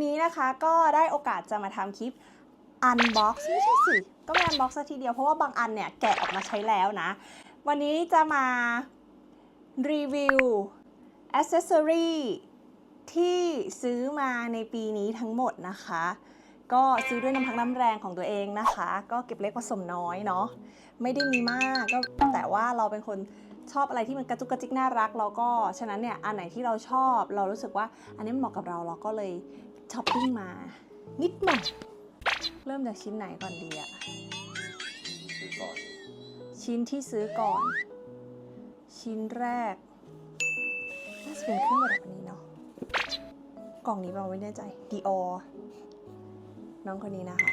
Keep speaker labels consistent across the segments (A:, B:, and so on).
A: วันนี้นะคะก็ได้โอกาสจะมาทำคลิป unbox ไม่ใช่สิก็ไม่ unbox สักทีเดียวเพราะว่าบางอันเนี่ยแกะออกมาใช้แล้วนะ วันนี้จะมารีวิว accessory ที่ซื้อมาในปีนี้ทั้งหมดนะคะ ก็ซื้อด้วยน้ำพักน้ำแรงของตัวเองนะคะ ก็เก็บเล็กผสมน้อยเนาะไม่ได้มีมากก็แต่ว่าเราเป็นคนชอบอะไรที่มันกระจุกกระจิกน่ารักแล้วก็ฉะนั้นเนี่ยอันไหนที่เราชอบ เรารู้สึกว่าอันนี้เหมาะกับเราเราก็เลย ช้อปปิ้งมา นิดหน่อยเริ่มจากชิ้นไหนก่อนดีอะ
B: ซื้อก่อน
A: ชิ้นที่ซื้อก่อน ชิ้นแรกน่าจะเป็นเครื่องประดับอันนี้เนาะกล่องนี้เราไม่แน่ใจดีออน้องคนนี้นะคะ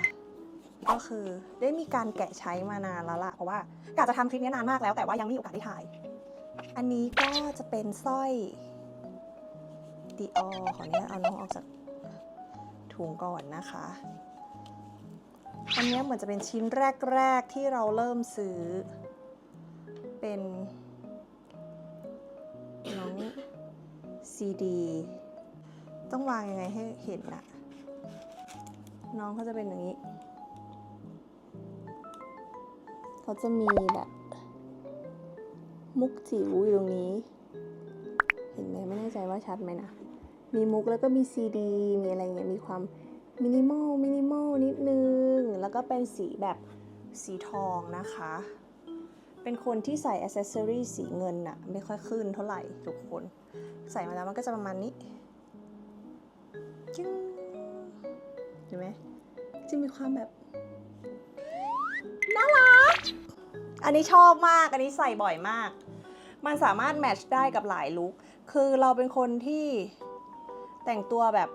A: ก็คือได้มีการแกะใช้มานานแล้วล่ะเพราะว่ากะจะทำคลิปนี้นานมากแล้วแต่ว่ายังไม่มีโอกาสได้ถ่าย อันนี้ก็จะเป็นสร้อยดีออขออนุญาตเอาน้องออกจาก ถุงก่อนนะคะอันนี้เหมือนจะเป็นชิ้นแรก ๆ ที่เราเริ่มซื้อ เป็นน้องซีดี ต้องวางยังไงให้เห็นนะน้องเขาจะเป็นอย่างนี้เขาจะมีแบบ มุกจิ๋วอยู่ตรงนี้ เห็นไหมไม่แน่ใจว่าชัดไหมนะ มีมุกแล้วก็มีซีดี มีอะไรเงี้ย มีความมินิมอล มินิมอลนิดนึง แล้วก็เป็นสีแบบสีทองนะคะ เป็นคนที่ใส่อ c เซสซอรีสีเงินอะไม่ค่อยขึ้นเท่าไหร่ทุกคน ใส่มาแล้วมันก็จะประมาณนี้จึ้งเห็นไหมจะมีความแบบน่ารัก อันนี้ชอบมาก อันนี้ใส่บ่อยมาก มันสามารถแมทช์ได้กับหลายลุค คือเราเป็นคนที่ แต่งตัวแบบ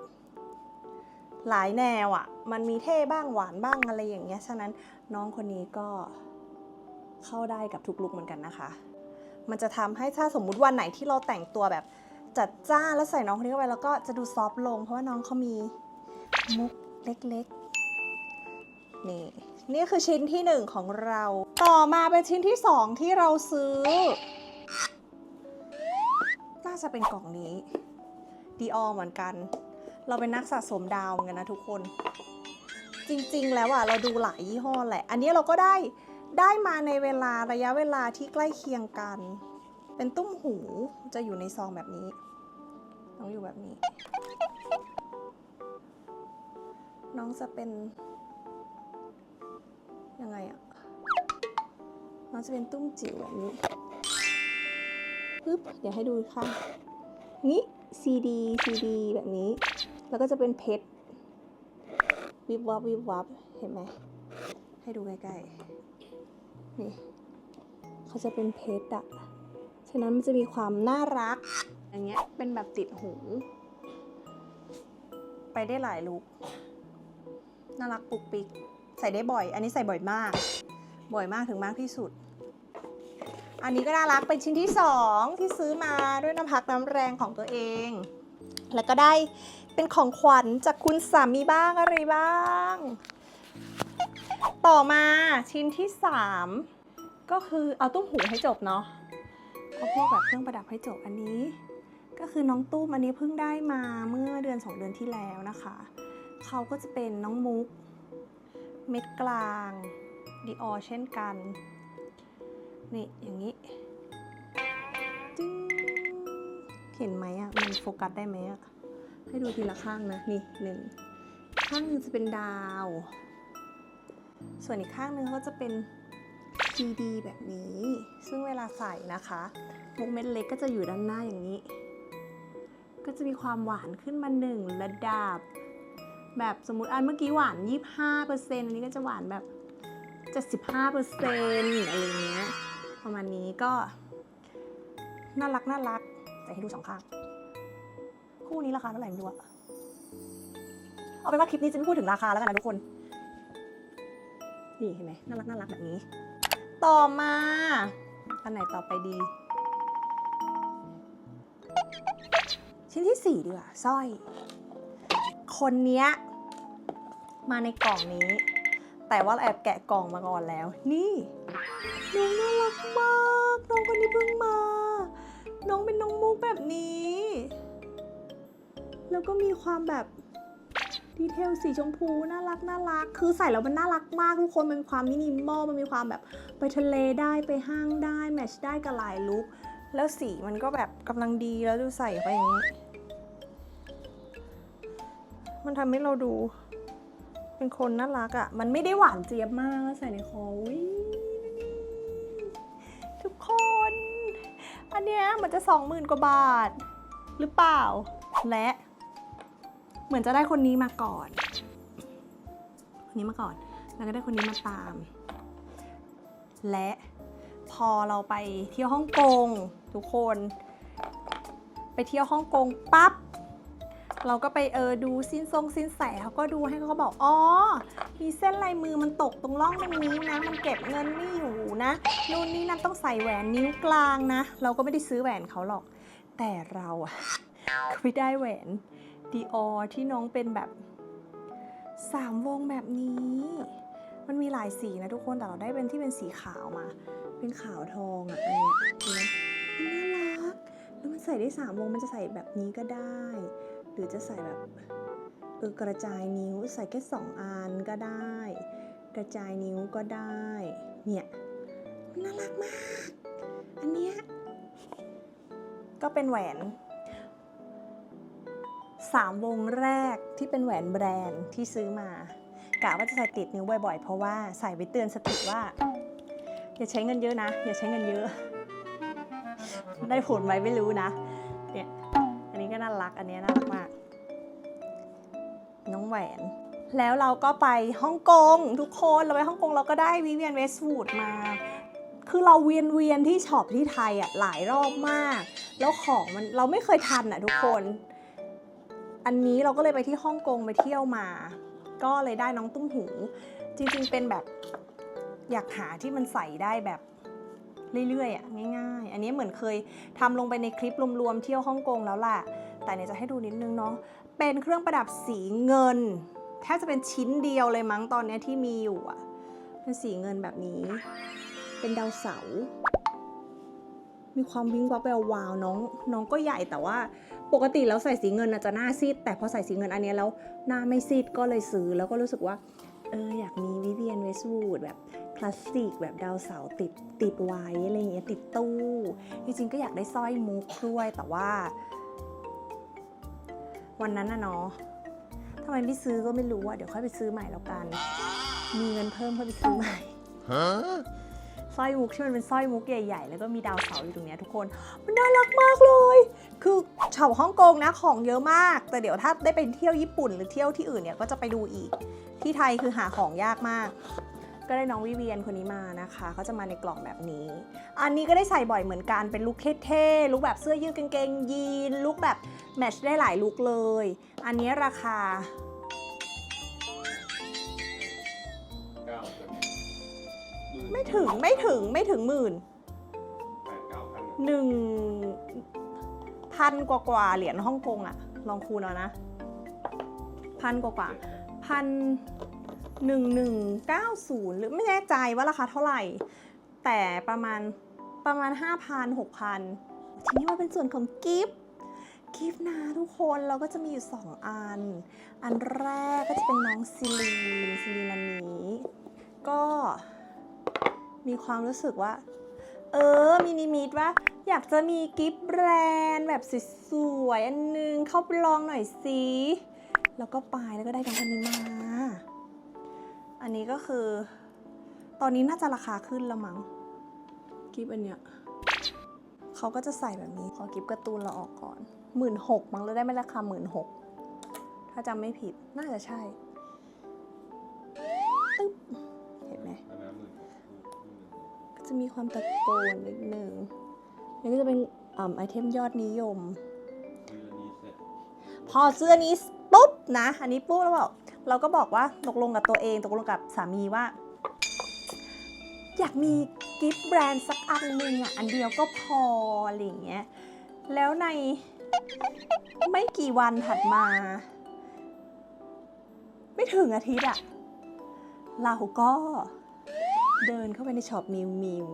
A: หลายแนวอะ่ะ มันมีเท่บ้างหวานบ้างอะไรอย่างเงี้ย ฉะนั้นน้องคนนี้ก็เข้าได้กับทุกลุคเหมือนกันนะคะ มันจะทำให้ถ้าสมมุติวันไหนที่เราแต่งตัวแบบจัดจ้าแล้วใส่น้องคนนี้เข้าไปแล้วก็จะดูซอฟต์ลง เพราะว่าน้องเขามีมุกเล็กๆ นี่ นี่คือชิ้นที่หนึ่งของเรา ต่อมาเป็นชิ้นที่สองที่เราซื้อ น่าจะเป็นกล่องนี้ ดีออเหมือนกัน เราเป็นนักสะสมดาวเหมือนกันนะทุกคน จริงๆ แล้วอะเราดูหลายยี่ห้อแหละ อันนี้เราก็ได้ได้มาในเวลาระยะเวลาที่ใกล้เคียงกัน เป็นตุ้มหูจะอยู่ในซองแบบนี้ น้องอยู่แบบนี้ น้องจะเป็น ยังไงอะน้องจะเป็นตุ้มจิ๋วแบบนี้ปึ๊บเดี๋ยวให้ดูค่ะ นี้ CD CD แบบนี้ แล้วก็จะเป็นเพชรวิบวับวิบวับเห็นไหม ให้ดูใกล้ๆ นี่เขาจะเป็นเพชรอะฉะนั้นมันจะมีความน่ารัก อย่างเงี้ย เป็นแบบติดหู ไปได้หลายลุคน่ารักปุกปิก ใส่ได้บ่อย อันนี้ใส่บ่อยมาก บ่อยมากถึงมากที่สุด อันนี้ก็น่ารักเป็นชิ้นที่สองที่ซื้อมาด้วยน้ำพักน้ำแรงของตัวเอง แล้วก็ได้เป็นของขวัญจากคุณสามีบ้างอะไรบ้าง ต่อมาชิ้นที่สามก็คือเอาตุ้มหูให้จบเนาะเอาพวกแบบเครื่องประดับให้จบอันนี้ ก็คือน้องตุ้มอันนี้เพิ่งได้มาเมื่อเดือนสองเดือนที่แล้วนะคะ เขาก็จะเป็นน้องมุก เม็ดกลางดีออเช่นกัน นี่อย่างนี้จึ๊งเห็นไหมอะมันโฟกัสได้ไหมอะให้ดูทีละข้างนะ นี่หนึ่ง ข้างหนึงจะเป็นดาว ส่วนอีกข้างหนึงก็จะเป็นซีดีแบบนี้ ซึ่งเวลาใส่นะคะมุกเม็ดเล็กก็จะอยู่ด้านหน้าอย่างนี้ ก็จะมีความหวานขึ้นมาหนึ่งระดับ แบบสมมติอันเมื่อกี้หวาน 25%อันนี้ก็จะหวานแบบ75%อะไรเงี้ย ประมาณนี้ก็ น่ารักน่ารักใส่ให้ดูสองข้าง คู่นี้ราคาเท่าไหร่ไม่รู้อะเอาเป็นว่าคลิปนี้จะไม่พูดถึงราคาแล้วกันนะทุกคน นี่เห็นไหมน่ารักน่ารักแบบนี้ ต่อมาอันไหนต่อไปดี ชิ้นที่สี่ดีกว่าสร้อย คนเนี้ยมาในกล่องนี้ แต่ว่าแอบแกะกล่องมาก่อนแล้ว นี่ น้องน่ารักมาก น้องคนนี้เพิ่งมา น้องเป็นน้องมุกแบบนี้ แล้วก็มีความแบบดีเทลสีชมพูน่ารักน่ารัก คือใส่แล้วมันน่ารักมากทุกคนมันมีความมินิมอลมันมีความแบบไปทะเลได้ไปห้างได้แมทชได้กับหลายลุคแล้วสีมันก็แบบกำลังดีแล้วดูใส่ไปอย่างนี้ มันทำให้เราดู เป็นคนน่ารักอะ่ะ มันไม่ได้หวานเจี๊ยบมากใส่ในคอวิ อันเนี้ยมันจะสองหมื่นกว่าบาท หรือเปล่า และเหมือนจะได้คนนี้มาก่อน คนนี้มาก่อน แล้วก็ได้คนนี้มาตาม และพอเราไปเที่ยวฮ่องกงทุกคน ไปเที่ยวฮ่องกงปั๊บ เราก็ไปเออดูสิ้นทรงสิ้นแสเขาก็ดูให้เขาบอกอ๋อ มีเส้นลายมือมันตกตรงร่องตรงนี้นะ มันเก็บเงินไม่อยู่นะนู่นนี่นั่นต้องใส่แหวนนิ้วกลางนะ เราก็ไม่ได้ซื้อแหวนเขาหรอก แต่เราอะก็ไปได้แหวนดีออที่น้องเป็นแบบสามวงแบบนี้ มันมีหลายสีนะทุกคนแต่เราได้เป็นที่เป็นสีขาวมา เป็นขาวทองอะอันเนี้ยมันน่ารักแล้วมันใส่ได้สามวงมันจะใส่แบบนี้ก็ได้ หรือจะใส่แบบเออกระจายนิ้วใส่แค่สองอันก็ได้ กระจายนิ้วก็ได้ เนี่ยมันน่ารักมาก อันเนี้ยก็เป็นแหวนสามวงแรกที่เป็นแหวนแบรนด์ที่ซื้อมากะว่าจะใส่ติดนิ้วบ่อยๆ เพราะว่าใส่ไว้เตือนสติว่า อย่าใช้เงินเยอะนะ อย่าใช้เงินเยอะ ได้ผลไหมไม่รู้นะ น่ารัก อันนี้น่ารักมาก น้องแหวน แล้วเราก็ไปฮ่องกงทุกคนเราไปฮ่องกงเราก็ได้วิเวียนเวสต์วูดมา คือเราเวียนเวียนที่ช็อปที่ไทยอะหลายรอบมาก แล้วของมันเราไม่เคยทันอะทุกคน อันนี้เราก็เลยไปที่ฮ่องกงไปเที่ยวมา ก็เลยได้น้องตุ้มหู จริงๆเป็นแบบอยากหาที่มันใส่ได้แบบเรื่อยๆอะง่ายๆ อันนี้เหมือนเคยทำลงไปในคลิปรวมๆเที่ยวฮ่องกงแล้วล่ะ แต่เนี่ยจะให้ดูนิดนึงเนาะ เป็นเครื่องประดับสีเงิน แทบจะเป็นชิ้นเดียวเลยมั้งตอนนี้ที่มีอยู่อะเป็นสีเงินแบบนี้ เป็นดาวเสา มีความวิ้งวับแวววาวน้องน้องก็ใหญ่แต่ว่าปกติแล้วใส่สีเงินน่ะจะหน้าซีด แต่พอใส่สีเงินอันนี้แล้วหน้าไม่ซีดก็เลยซื้อแล้วก็รู้สึกว่าเอออยากมีวิเวียนเวสต์วูดแบบคลาสสิกแบบดาวเสาติดติดไว้อะไรอย่างเงี้ยติดตู้ จริงๆก็อยากได้สร้อยมุกด้วยแต่ว่า วันนั้นน่ะเนาะทำไมไม่ซื้อก็ไม่รู้อะเดี๋ยวค่อยไปซื้อใหม่แล้วกัน มีเงินเพิ่มค่อยไปซื้อใหม่สร้อยมุกที่มันเป็นสร้อยมุกใหญ่ๆ แล้วก็มีดาวเสาร์อยู่ตรงเนี้ยทุกคน มันน่ารักมากเลย คือชาวฮ่องกงนะของเยอะมาก แต่เดี๋ยวถ้าได้ไปเที่ยวญี่ปุ่นหรือเที่ยวที่อื่นเนี่ยก็จะไปดูอีก ที่ไทยคือหาของยากมาก ก็ได้น้องวิเวียนคนนี้มานะคะเขาจะมาในกล่องแบบนี้ อันนี้ก็ได้ใส่บ่อยเหมือนกันเป็นลุคเท่ๆลุคแบบเสื้อยืดกางเกงยีนลุคแบบแมทช์ได้หลายลุคเลย อันนี้ราคา
B: เก้าเกือบหน
A: ไม่ถึงไม่ถึงไม่ถึงหมื่น
B: แปดเก้าพัน
A: หนึ่งพันกว่ากว่าๆเหรียญฮ่องกงอะลองคูณเอานะ พันกว่ากว่าๆพัน หนึ่งหนึ่งเก้าศูนย์หรือไม่แน่ใจว่าราคาเท่าไหร่ แต่ประมาณประมาณห้าพันหกพันทีนี้มาเป็นส่วนของกิฟต์กิฟต์นะทุกคนเราก็จะมีอยู่สองอัน อันแรกก็จะเป็นน้องซิลีนซิลีนอันนี้ ก็มีความรู้สึกว่า เออ มีนิมิตว่าอยากจะมีกิฟต์แบรนด์แบบสวยๆอันนึงเข้าไปลองหน่อยสิแล้วก็ไปแล้วก็ได้ทั้งคนนี้มา อันนี้ก็คือ ตอนนี้น่าจะราคาขึ้นแล้วมั้งกิฟต์อันเนี้ยเขาก็จะใส่แบบนี้ ขอกิฟต์การ์ตูนเราออกก่อนหมื่นหกมั้งแล้วได้ไหมราคาหมื่นหกถ้าจำไม่ผิดน่าจะใช่ตึ๊บเห็นไหม
B: แล้วนะหมื่นหกหมื่นหก
A: ก็จะมีความตะโกนนิดนึงนี่ก็จะเป็นอ่าไอเทมยอดนิยม
B: ซื้ออันนี้เสร็จ
A: พอซื้ออันนี้ปุ๊บนะ อันนี้ปุ๊บแล้วบอก เราก็บอกว่าตกลงกับตัวเอง ตกลงกับสามีว่า อยากมีกิฟต์แบรนด์สักอันหนึ่งอะอันเดียวก็พออะไรอย่างเงี้ยแล้วในไม่กี่วันถัดมา ไม่ถึงอาทิตย์อะเราก็เดินเข้าไปในช็อปมิวมิว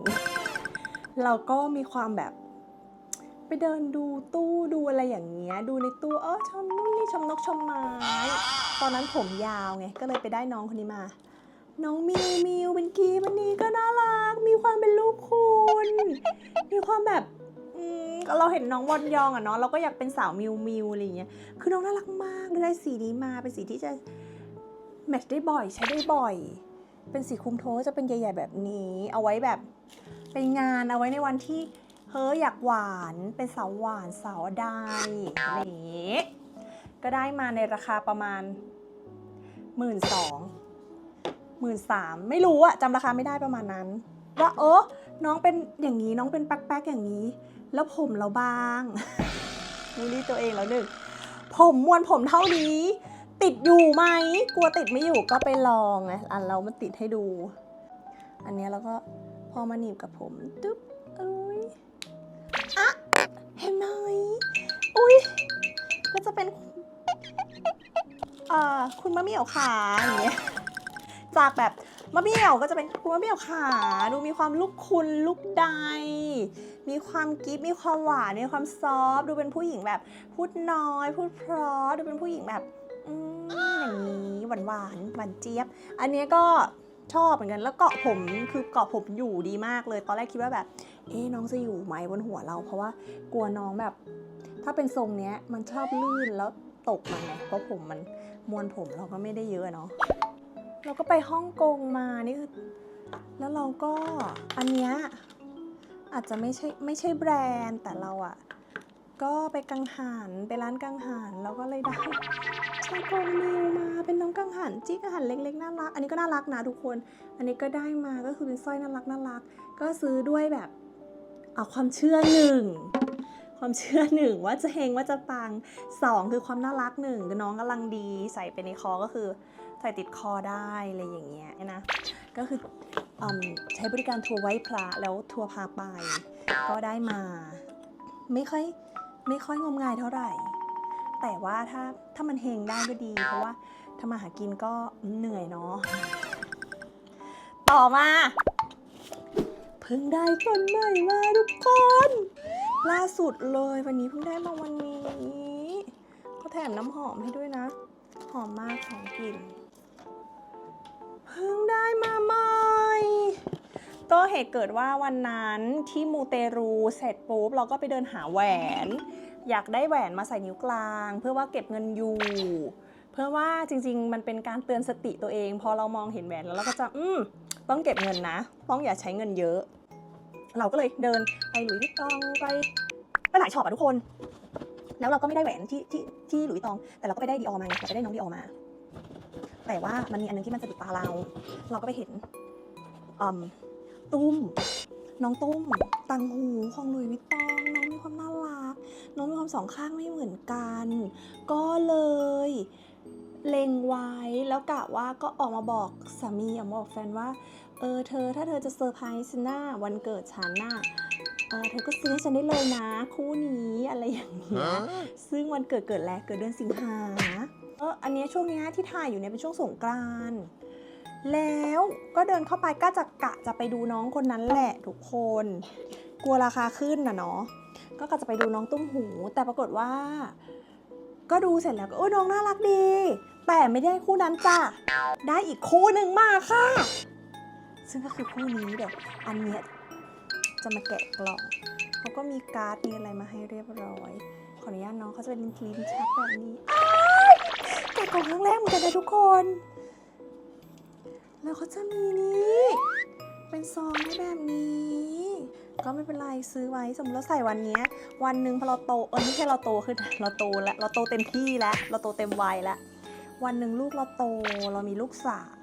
A: เราก็มีความแบบ ไปเดินดูตู้ดูอะไรอย่างเงี้ย ดูในตู้เออชมนู่นนี่ชมนกชมไม้ ตอนนั้นผมยาวไง ก็เลยไปได้น้องคนนี้มา น้องมิวมิวเป็นกีวันนี้ก็น่ารัก มีความเป็นลูกคุณ มีความแบบอืมเราเห็นน้องวอนยองอะเนาะเราก็อยากเป็นสาวมิวมิวอะไรอย่างเงี้ย คือน้องน่ารักมากได้สีนี้มาเป็นสีที่จะแมทช์ได้บ่อยใช้ได้บ่อย เป็นสีคุมโทจะเป็นใหญ่ ๆ แบบนี้ เอาไว้แบบไปงานเอาไว้ในวันที่เฮ้ยอยากหวานเป็นสาวหวานสาวใดอะไรอย่างงี้ ก็ได้มาในราคาประมาณหมื่นสองหมื่นสามไม่รู้อะจำราคาไม่ได้ประมาณนั้น ว่าเออน้องเป็นอย่างนี้น้องเป็นแป๊กๆอย่างนี้ แล้วผมเราบ้างบูลลี่ตัวเองแล้วหนึ่งผมมวนผมเท่านี้ ติดอยู่ไหมกลัวติดไม่อยู่ก็ไปลองไงอันเรามันติดให้ดู อันนี้ยแล้วก็พอมาหนีบกับผมตึ๊บอุ้ยอะเห็นไหมอุ้ยก็จะเป็น เอ่อคุณมะเหมี่ยวขาอย่างเงี้ยจากแบบมะเหมี่ยวก็จะเป็นคุณมะเหมี่ยวขาดูมีความลูกคุณลูกใด มีความกิ๊บมีความหวานมีความซอฟดูเป็นผู้หญิงแบบพูดน้อย พูดเพราะดูเป็นผู้หญิงแบบอืมอย่างนี้หวานหวานหวานเจี๊ยบ อันเนี้ยก็ชอบเหมือนกันแล้วเกาะผมคือเกาะผมอยู่ดีมากเลย ตอนแรกคิดว่าแบบ เอ๊น้องจะอยู่ไหมบนหัวเรา เพราะว่ากลัวน้องแบบ ถ้าเป็นทรงเนี้ยมันชอบลื่นแล้วตกมาไงเพราะผมมัน มวลผมเราก็ไม่ได้เยอะเนาะเราก็ไปฮ่องกงมานี่คือแล้วเราก็อันเนี้ยอาจจะไม่ใช่ไม่ใช่แบรนด์แต่เราอะก็ไปกังหันไปร้านกังหันแล้วก็เลยได้ชากมิวมาเป็นน้องกังหันจี้กังหันเล็กๆน่ารัก อันนี้ก็น่ารักนะทุกคน อันนี้ก็ได้มาก็คือเป็นสร้อยน่ารักน่ารัก ก็ซื้อด้วยแบบเอาความเชื่อหนึ่ง ความเชื่อหนึ่งว่าจะเฮงว่าจะปังสองคือความน่ารักหนึ่งน้องกำลังดีใส่ไปในคอก็คือใส่ติดคอได้อะไรอย่างเงี้ยนะก็คืออใช้บริการทัวร์ไหว้พระแล้วทัวร์พาไป ก็ได้มา ไม่ค่อยไม่ค่อยงมงายเท่าไหร่ แต่ว่าถ้าถ้ามันเฮงได้ก็ดี เพราะว่าถ้ามาหากินก็เหนื่อยเนาะต่อมา เพิ่งได้คนใหม่มาทุกคน ล่าสุดเลยวันนี้เพิ่งได้มาวันนี้ก็แถมน้ำหอมให้ด้วยนะ หอมมากหอมกลิ่นเพิ่งได้มาใหม่ก็เหตุเกิดว่าวันนั้นที่มูเตรูเสร็จปุ๊บเราก็ไปเดินหาแหวน อยากได้แหวนมาใส่นิ้วกลาง เพื่อว่าเก็บเงินอยู่ เพื่อว่าจริง ๆ มันเป็นการเตือนสติตัวเอง พอเรามองเห็นแหวนแล้วเราก็จะอืมต้องเก็บเงินนะ ต้องอย่าใช้เงินเยอะ เราก็เลยเดินไปหลุยส์วิตตองไปไปหลายช็อปอะทุกคน แล้วเราก็ไม่ได้แหวนที่ที่ที่หลุยส์วิตตอง แต่เราก็ไปได้ดีออมาไงเราไปได้น้องดีออมา แต่ว่ามันมีอันนึงที่มันสะดุดตาเรา เราก็ไปเห็นตุ้ม น้องตุ้ม ตังหูของหลุยส์วิตตอง น้องมีความน่ารัก น้องมีความสองข้างไม่เหมือนกัน ก็เลยเล็งไว้แล้วกะว่าก็ออกมาบอกสามีออกมาบอกแฟนว่า เออเธอถ้าเธอจะเซอร์ไพรส์ฉันน่ะวันเกิดฉันน่ะเออเธอก็ซื้อให้ฉันได้เลยนะคู่นี้อะไรอย่างเงี้ยซึ่งวันเกิดเกิดแล้วเกิดเดือนสิงหาเอออันเนี้ยช่วงเนี้ยที่ถ่ายอยู่เนี่ยเป็นช่วงสงกรานต์แล้วก็เดินเข้าไปก็จะกะจะไปดูน้องคนนั้นแหละทุกคน กลัวราคาขึ้นนะเนาะก็กะจะไปดูน้องตุ้มหู แต่ปรากฏว่า ก็ดูเสร็จแล้วก็โอ้ยน้องน่ารักดี แต่ไม่ได้คู่นั้นจ้ะได้อีกคู่หนึ่งมาค่ะ ซึ่งก็คือคู่นี้เดี๋ยวอันเนี้ยจะมาแกะกล่องเขาก็มีการ์ดมีอะไรมาให้เรียบร้อย ขออนุญาตน้องเขาจะเป็นลิ้นชักแบบนี้แกะกล่องครั้งแรกเหมือนกันนะทุกคน แล้วเขาจะมีนี้เป็นซองแบบนี้ ก็ไม่เป็นไรซื้อไว้สมมติเราใส่วันเนี้ยวันหนึ่งพอเราโตเออไม่ใช่เราโตขึ้นเราโตแล้วเราโตเต็มที่แล้วเราโตเต็มวัยแล้ววันหนึ่งลูกเราโตเรามีลูกสาว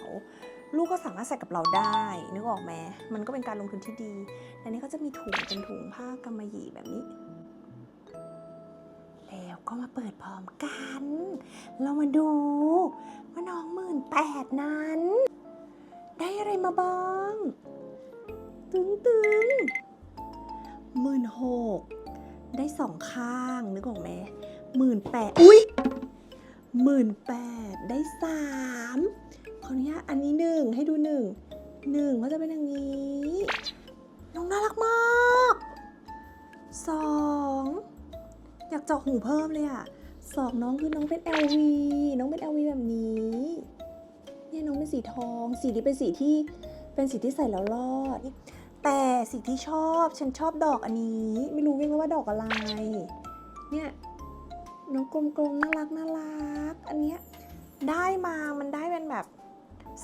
A: ลูกก็สามารถใส่กับเราได้นึกออกไหมมันก็เป็นการลงทุนที่ดีอันนี้ก็จะมีถุงเป็นถุงผ้ากำมะหยี่แบบนี้ แล้วก็มาเปิดพร้อมกัน เรามาดูว่าน้องหมื่นแปดนั้น ได้อะไรมาบ้างตึงตึงหมื่นหกได้สองข้างนึกออกไหมหมื่นแปดอุ้ยหมื่นแปดได้สาม ขออนุญาตอันนี้หนึ่งให้ดูหนึ่งหนึ่งก็จะเป็นอย่างนี้ น้องน่ารักมากสองอยากเจาะหูเพิ่มเลยอะสองน้องคือน้องเป็น LV น้องเป็น LV แบบนี้เนี่ยน้องเป็นสีทอง สีนี้เป็นสีที่เป็นสีที่ใส่แล้วรอด แต่สีที่ชอบฉันชอบดอกอันนี้ ไม่รู้เรียว่าดอกอะไร เนี่ยน้องกลมๆน่ารักน่ารัก อันเนี้ยได้มามันได้เป็นแบบ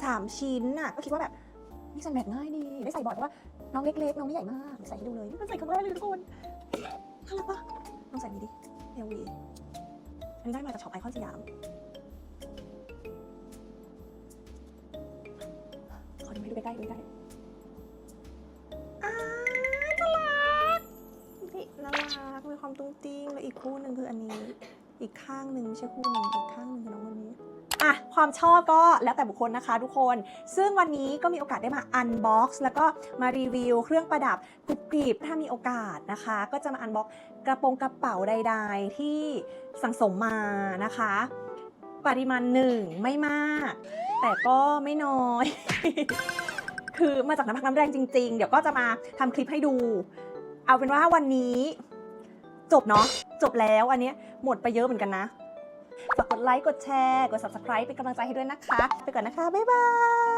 A: สามชิ้นน่ะก็คิดว่าแบบนี่ใส่แมทง่ายดีได้ใส่บ่อยเพราะว่าน้องเล็กๆน้องไม่ใหญ่มากใส่ให้ดูเลยมันใส่ครั้งแรกเลยทุกคนน่ารักปะลองใส่นี้ดิเอลวีอันนี้ได้มาจากช็อปไอคอนสยามขอดูให้ดูใกล้ๆดูใกล้อาน่ารักนี่น่ารักมีความตุ้งติ้งแล้วอีกคู่หนึ่งคืออันนี้ อีกข้างหนึ่งไม่ใช่คู่หนึ่งอีกข้างหนึ่งคือน้อง อะความชอบก็แล้วแต่บุคคลนะคะทุกคน ซึ่งวันนี้ก็มีโอกาสได้มาอันบ็อกซ์แล้วก็มารีวิว เครื่องประดับกรุบกริบถ้ามีโอกาสนะคะ ก็จะมาอันบ็อกกระโปรงกระเป๋าใด ๆ ที่สั่งสมมานะคะ ปริมาณหนึ่งไม่มาก แต่ก็ไม่น้อย คือมาจากน้ำพักน้ำแรงจริง ๆ เดี๋ยวก็จะมาทำคลิปให้ดู เอาเป็นว่าวันนี้ จบเนาะจบแล้วอันนี้หมดไปเยอะเหมือนกันนะ ฝากกดไลค์ กดแชร์ กด subscribe เป็นกำลังใจให้ด้วยนะคะ ไปก่อนนะคะ บ๊ายบาย